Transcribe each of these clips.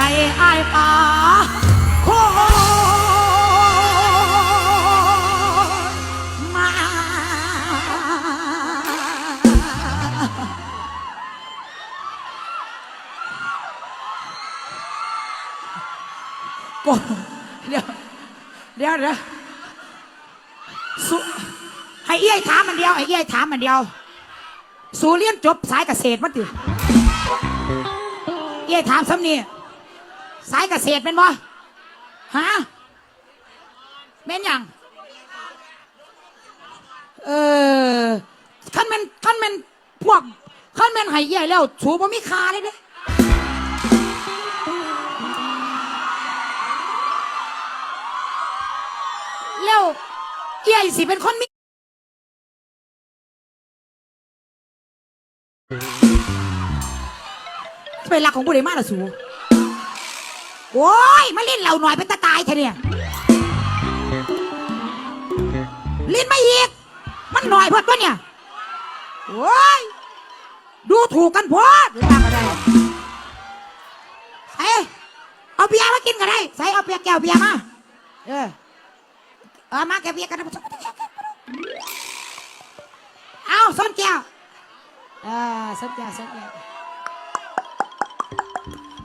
ให้อายป่าโคมาโกเดี๋ยวเดี๋ยวเดี๋ยวสุให้เอี้ยถามมันเดียวให้เอี้ยถามมันเดียวสูเรียนจบสายเกษตรมั้ติเอี้ยถามซ้ำนี่ สายเกษตรเป็นบ่ฮะแม่นหยังเออขั้นแมันขั้นแมันพวกขั้นแมันให้เอี้ยแล้วสูบ่มีคาเลยเด้แล้วเอี้ยสิเป็นคนมีเป็นหลักของบุรีมาละสู โอ้ยมาเล่นเราหน่อยเป็นตาตายเธอเนี่ยเล่นไม่อีก มันหน่อยเพื่อนปะเนี่ยโอ้ยดูถูกกันพอดหรือว่ากันได้ใส่เอาเบียร์มากินกันได้ใส่เอาเบียร์แก้วเบียร์มาเออเอามาแกเบียร์กันเอาส้นแก้วเออส้นแก้วส้นแก้ว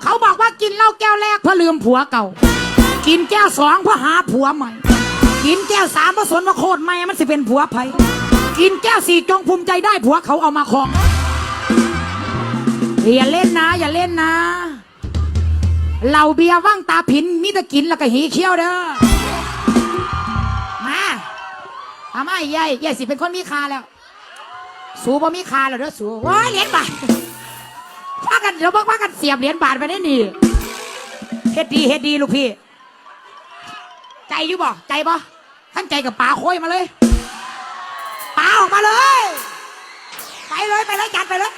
เขาบอกว่ากินเหล้าแก้วแรกเพื่อลืมผัวเก่า กินแก้วสองเพื่อหาผัวใหม่ กินแก้วสามเพื่อสนว่าโคตรไม่มันสิเป็นผัวไผกินแก้วสี่จงภูมิใจได้ผัวเขาเอามาครองอย่าเล่นนะ อย่าเล่นนะเหล่าเบียร์ว่างตาผินมีแต่กินแล้วก็หีเขี้ยวเด้อมาทำไมยายยายสิเป็นคนมีคาแล้ว สูบ่มีคาแล้วเด้อสูว้ายเหรียญบาทพากันเดี๋ยวพากันเสียบเหรียญบาทไปได้นี่เฮ็ดดีเฮ็ดดีลูกพี่ ใจอยู่บ่ใจบ่ท่านใจกับป่าโค้ยมาเลยป่าออกมาเลย ไปเลยไปเลยจัดไปเลย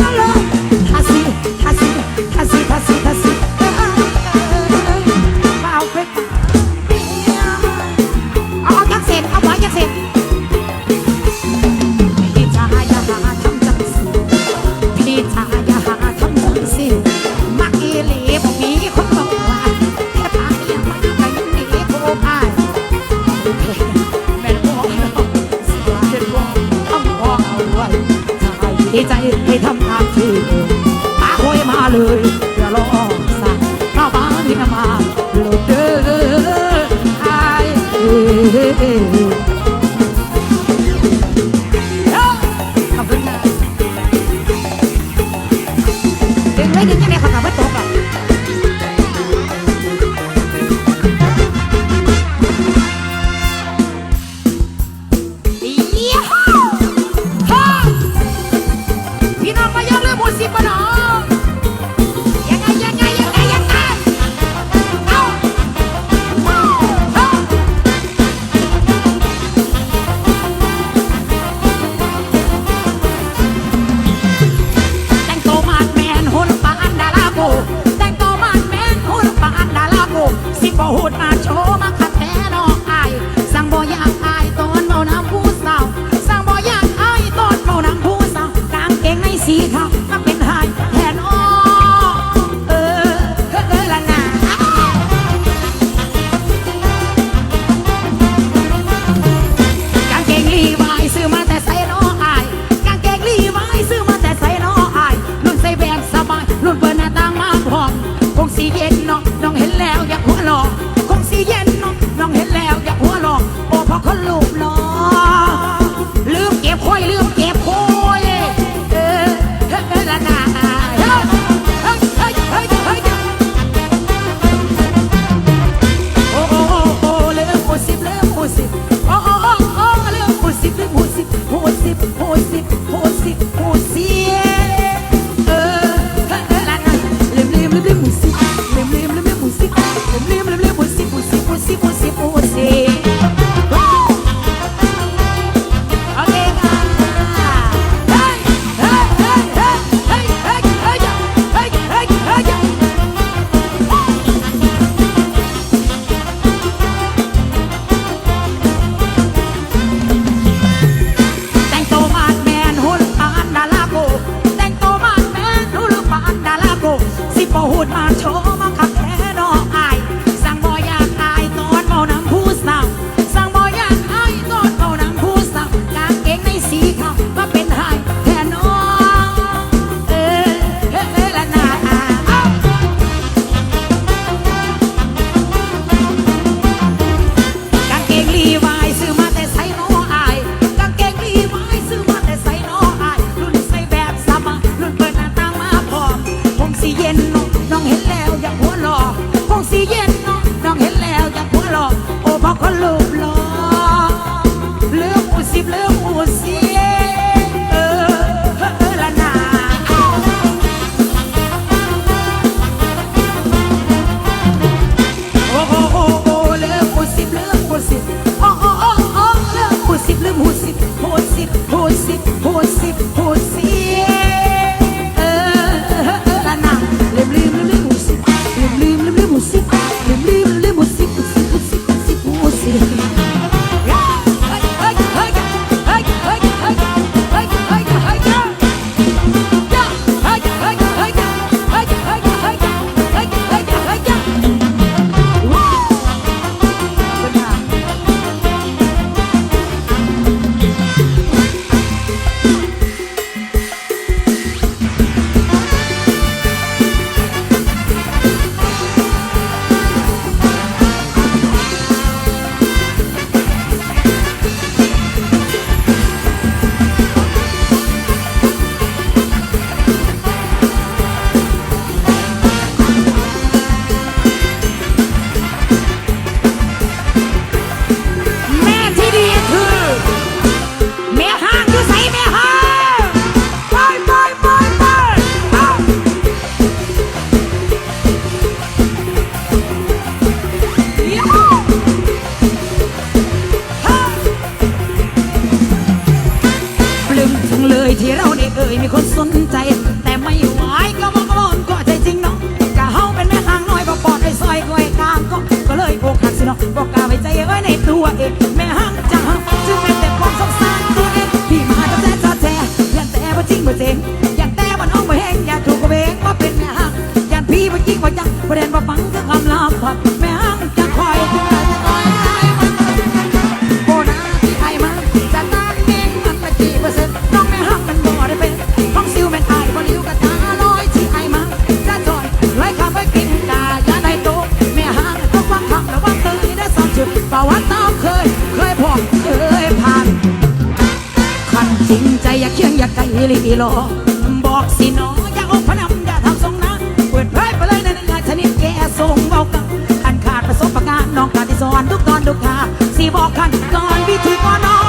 along. ใจใจให้ทำตามที่ตาคอยมาเลย หดอาช Pussy, pussy, pussy, yeah. Rossi, Rossi. ประเด็นว่าฟังคือคำลามผัดแม่งจะคอยคอยให้มันโบนาที่ไทยมาจะตามเก่งมันละกี่เปอร์เซ็นต์น้องแม่ห้ามมันบ่ได้เป็นของซิวแม่นอายบ่ลิวกะตาลอยที่ไทยมาจะถอยไล่ข้ามไกินกายาในโต๊แม่ห้างต้องฟังคำระวงตื่ได้สองจุดประวัติตาเคย เคยพอกเคยผ่านคันจริงใจอย่าเคียงอย่าไกลลีรอบอกสิน้อง ส่งเบากันขันขาดประสบประการน้องการที่สอนทุกตอนทุกท่าสีบอกขันก่อนวิธีก่อนน้อง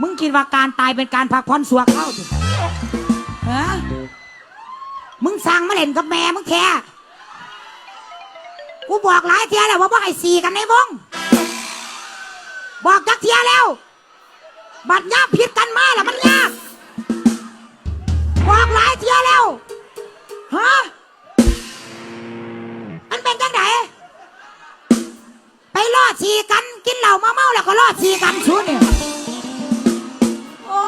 มึงคิดว่าการตายเป็นการพักผ่อนสัวเข้าดิฮะมึงสั่งมาเล่นกับแม่มึงแค่กูบอกหลายเทียแล้วว่าบ่ให้สี่กันในวงบอกจักเทียแล้ว บัดย่าผิดกันมาแล้วมันยาก บอกหลายเทียแล้ว ฉีกันกินเหล้าเมาเมาแล้วก็ล่อฉีกันชุดเนี่ยโอ้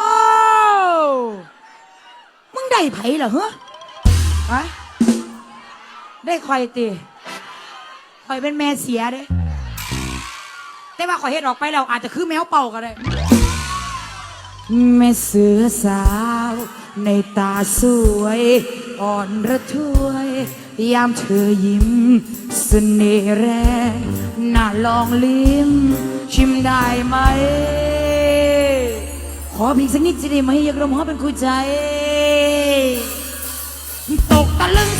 มึงได้ไผเหรอฮะฮะได้คอยตีคอยเป็นแม่เสียเด้แต่ว่าขอยเฮ็ดออกไปแล้วอาจจะคือแมวเป่าก็ได้แม่เสือสาว ในตาสวย อ่อนระทวย ยามเธอยิ้มเสน่ห์แรงน่าลองลิ้ม ชิมได้ไหม ขอเพียงสักนิดจะได้ไหมอยากรมหอเป็นคู่ใจ ตกตะลึง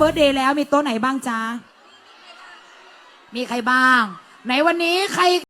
เบิร์ดเดย์แล้วมีโต๊ะไหนบ้างจ๊ะ มีใครบ้าง ไหนวันนี้ใคร